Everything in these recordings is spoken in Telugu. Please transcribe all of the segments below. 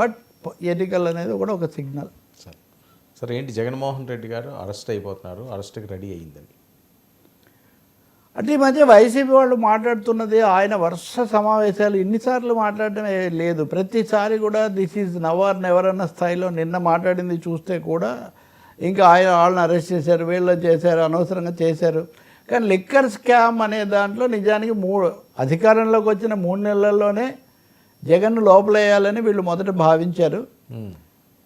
బట్ ఎన్నికలు అనేది కూడా ఒక సిగ్నల్. సార్. సార్ ఏంటి? జగన్మోహన్ రెడ్డి గారు అరెస్ట్ అయిపోతున్నారు. అరెస్ట్కి రెడీ అయ్యిందని అంటే ఈ మధ్య వైసీపీ వాళ్ళు మాట్లాడుతున్నది ఆయన వరుస సమావేశాలు ఇన్నిసార్లు మాట్లాడడం లేదు. ప్రతిసారి కూడా దిస్ ఈజ్ నవర్ నెవర్ అన్న స్థాయిలో నిన్న మాట్లాడింది చూస్తే కూడా ఇంకా ఆయన వాళ్ళని అరెస్ట్ చేశారు వీళ్ళని చేశారు అనవసరంగా చేశారు. కానీ లిక్కర్ స్కామ్ అనే దాంట్లో నిజానికి మూడు అధికారంలోకి వచ్చిన మూడు నెలల్లోనే జగన్ను లోపలేయాలని వీళ్ళు మొదట భావించారు.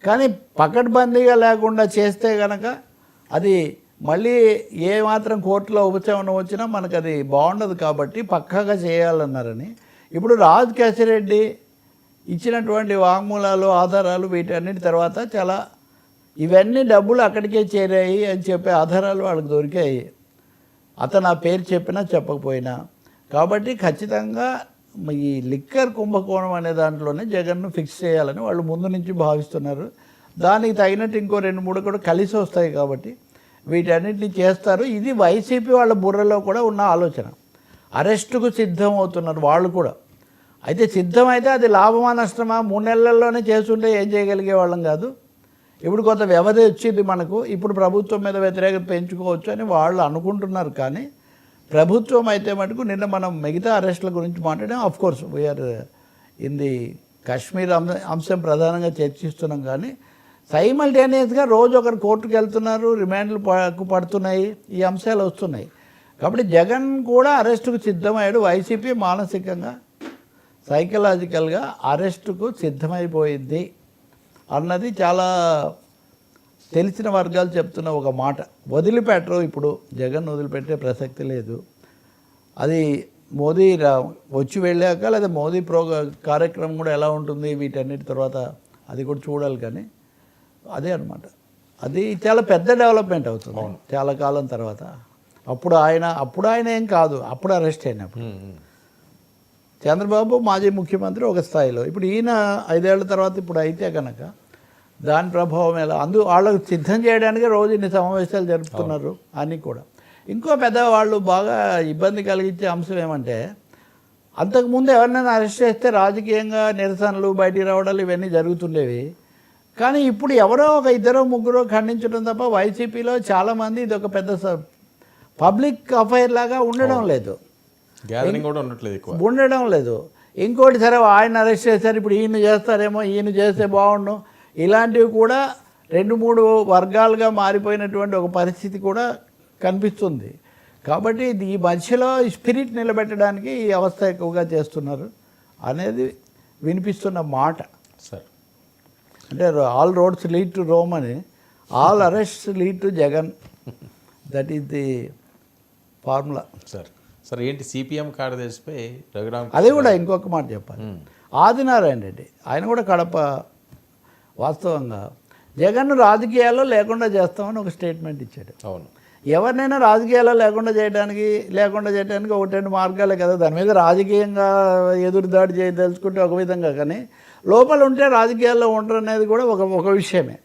కానీ పకడ్బందీగా లేకుండా చేస్తే గనక అది మళ్ళీ ఏ మాత్రం కోర్టులో ఉపశమనం వచ్చినా మనకు అది బాగుండదు కాబట్టి పక్కాగా చేయాలన్నారని. ఇప్పుడు రాజ్ కేసిరెడ్డి ఇచ్చినటువంటి వాంగ్మూలాలు ఆధారాలు వీటన్నిటి తర్వాత చాలా ఇవన్నీ డబ్బులు అక్కడికే చేరాయి అని చెప్పే ఆధారాలు వాళ్ళకి దొరికాయి. అతను ఆ పేరు చెప్పినా చెప్పకపోయినా. కాబట్టి ఖచ్చితంగా ఈ లిక్కర్ కుంభకోణం అనే దాంట్లోనే జగన్ను ఫిక్స్ చేయాలని వాళ్ళు ముందు నుంచి భావిస్తున్నారు. దానికి తగినట్టు ఇంకో రెండు మూడు కూడా కలిసి వస్తాయి కాబట్టి వీటన్నిటిని చేస్తారు. ఇది వైసీపీ వాళ్ళ బుర్రలో కూడా ఉన్న ఆలోచన. అరెస్టుకు సిద్ధం అవుతున్నారు వాళ్ళు కూడా. అయితే సిద్ధమైతే అది లాభమా నష్టమా? మూడు నెలల్లోనే చేస్తుంటే ఏం చేయగలిగే వాళ్ళం కాదు. ఇప్పుడు కొంత వ్యవధి వచ్చింది మనకు. ఇప్పుడు ప్రభుత్వం మీద వ్యతిరేకత పెంచుకోవచ్చు అని వాళ్ళు అనుకుంటున్నారు కానీ ప్రభుత్వం అయితే మటుకు నిన్న మనం మిగతా అరెస్టుల గురించి మాట్లాడాం. Of course we're in the Kashmir అంశ అంశం ప్రధానంగా చర్చిస్తున్నాం కానీ సైమల్టేనియస్గా రోజు ఒకరు కోర్టుకు వెళ్తున్నారు రిమాండ్లు ప- పడుతున్నాయి ఈ అంశాలు వస్తున్నాయి. కాబట్టి జగన్ కూడా అరెస్టుకు సిద్ధమయ్యాడు. వైసీపీ మానసికంగా సైకలాజికల్గా అరెస్టుకు సిద్ధమైపోయింది అన్నది చాలా తెలిసిన వర్గాలు చెప్తున్న ఒక మాట వదిలిపెట్టరు. ఇప్పుడు జగన్ వదిలిపెట్టే ప్రసక్తి లేదు. అది మోదీ వచ్చి వెళ్ళాక లేదా మోదీ ప్రో కార్యక్రమం కూడా ఎలా ఉంటుంది వీటన్నిటి తర్వాత అది కూడా చూడాలి కానీ అదే అన్నమాట. అది చాలా పెద్ద డెవలప్మెంట్ అవుతుంది. చాలా కాలం తర్వాత. అప్పుడు ఆయన అప్పుడు ఆయన ఏం కాదు. అప్పుడు అరెస్ట్ అయినప్పుడు. చంద్రబాబు మాజీ ముఖ్యమంత్రి ఒక స్థాయిలో. ఇప్పుడు ఈయన ఐదేళ్ళ తర్వాత ఇప్పుడు అయితే కనుక దాని ప్రభావం ఎలా? అందు వాళ్ళకు సిద్ధం చేయడానికి రోజు ఇన్ని సమావేశాలు జరుపుతున్నారు అని కూడా. ఇంకో పెద్ద వాళ్ళు బాగా ఇబ్బంది కలిగించే అంశం ఏమంటే అంతకుముందు ఎవరినైనా అరెస్ట్ చేస్తే రాజకీయంగా నిరసనలు బయటికి రావడాలు ఇవన్నీ జరుగుతుండేవి. కానీ ఇప్పుడు ఎవరో ఒక ఇద్దరు ముగ్గురు ఖండించడం తప్ప వైసీపీలో చాలామంది ఇది ఒక పెద్ద పబ్లిక్ అఫైర్ లాగా ఉండడం లేదు. ఉండడం లేదు. ఇంకోటి సరే ఆయన అరెస్ట్ చేశారు ఇప్పుడు ఈయన చేస్తారేమో ఈయన చేస్తే బాగుండు. ఇలాంటివి కూడా రెండు మూడు వర్గాలుగా మారిపోయినటువంటి ఒక పరిస్థితి కూడా కనిపిస్తుంది. కాబట్టి ఇది ఈ మధ్యలో స్పిరిట్ నిలబెట్టడానికి ఈ అవస్థ ఎక్కువగా చేస్తున్నారు అనేది వినిపిస్తున్న మాట. సార్. అంటే all roads lead to Rome అని all arrest lead to Jagan. That is the formula sir sir ఏంటి సిపిఎం కార్యదర్శిపై రఘురామ్ అది కూడా ఇంకొక మాట చెప్పాలి. ఆదినారాయణ రెడ్డి ఆయన కూడా కడప వాస్తవంగా జగన్ను రాజకీయాల్లో లేకుండా చేస్తామని ఒక స్టేట్మెంట్ ఇచ్చాడు. అవును. ఎవరినైనా రాజకీయాల్లో లేకుండా చేయడానికి లేకుండా చేయడానికి ఒకటి రెండు మార్గాలే కదా. దాని మీద రాజకీయంగా ఎదురుదాడి చేయదలుచుకుంటే ఒక విధంగా కానీ లోపల ఉంటే రాజకీయాల్లో ఉండరు అనేది కూడా ఒక ఒక విషయమే.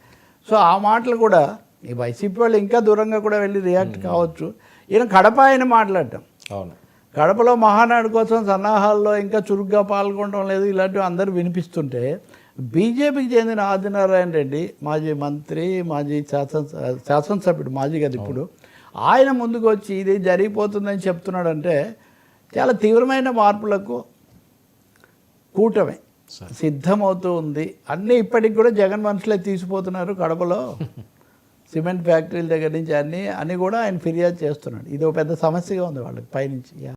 సో ఆ మాటలు కూడా ఈ వైసీపీ వాళ్ళు ఇంకా దూరంగా కూడా వెళ్ళి రియాక్ట్ కావచ్చు. ఈయన కడప ఆయన మాట్లాడటం. అవును. కడపలో మహానాడు కోసం సన్నాహాల్లో ఇంకా చురుగ్గా పాల్గొనడం లేదు ఇలాంటివి అందరూ వినిపిస్తుంటే బీజేపీకి చెందిన ఆదినారాయణ రెడ్డి మాజీ మంత్రి మాజీ శాసన శాసనసభ్యుడు మాజీ కదా ఇప్పుడు ఆయన ముందుకు వచ్చి ఇది జరిగిపోతుందని చెప్తున్నాడంటే చాలా తీవ్రమైన మార్పులకు కూటమి. సిద్ధమవుతూ ఉంది. అన్నీ ఇప్పటికి కూడా జగన్ మనుషులే తీసిపోతున్నారు కడపలో. సిమెంట్ ఫ్యాక్టరీల దగ్గర నుంచి అన్నీ అన్నీ కూడా ఆయన ఫిర్యాదు చేస్తున్నాడు. ఇది ఒక పెద్ద సమస్యగా ఉంది వాళ్ళకి పైనుంచి.